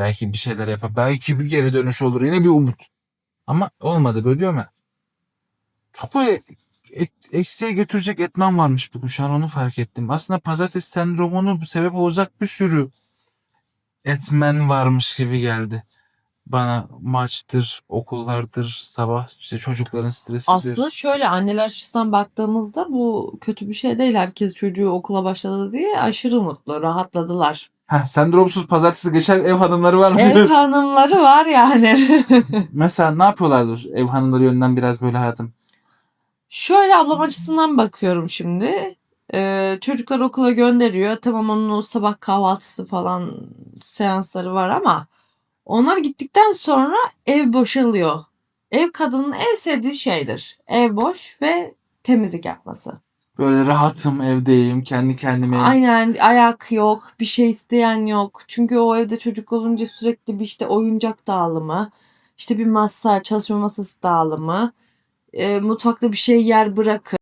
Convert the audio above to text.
belki bir şeyler yapar. Belki bir geri dönüş olur. Yine bir umut. Ama olmadı böyle diyorum ya. Çok böyle et- eksiye götürecek etmen varmış. Şu an onu fark ettim. Aslında pazartesi sendromunu sebep olacak bir sürü etmen varmış gibi geldi. Bana maçtır, okullardır, sabah işte çocukların stresidir. Aslında şöyle anneler açısından baktığımızda bu kötü bir şey değil. Herkes çocuğu okula başladı diye aşırı mutlu, rahatladılar. Heh, sendromsuz pazartesi geçen ev hanımları var mı? Ev hanımları var yani. Mesela ne yapıyorlardır ev hanımları yönünden biraz böyle hayatım? Şöyle ablam açısından bakıyorum şimdi. Ee, çocuklar okula gönderiyor. Tamam onun o sabah kahvaltısı falan seansları var ama onlar gittikten sonra ev boşalıyor. Ev kadının en sevdiği şeydir. Ev boş ve temizlik yapması. Böyle rahatım evdeyim kendi kendime. Aynen ayak yok, bir şey isteyen yok. Çünkü o evde çocuk olunca sürekli bir işte oyuncak dağılımı, işte bir masa, çalışma masası dağılımı, e, mutfakta bir şey yer bırakın.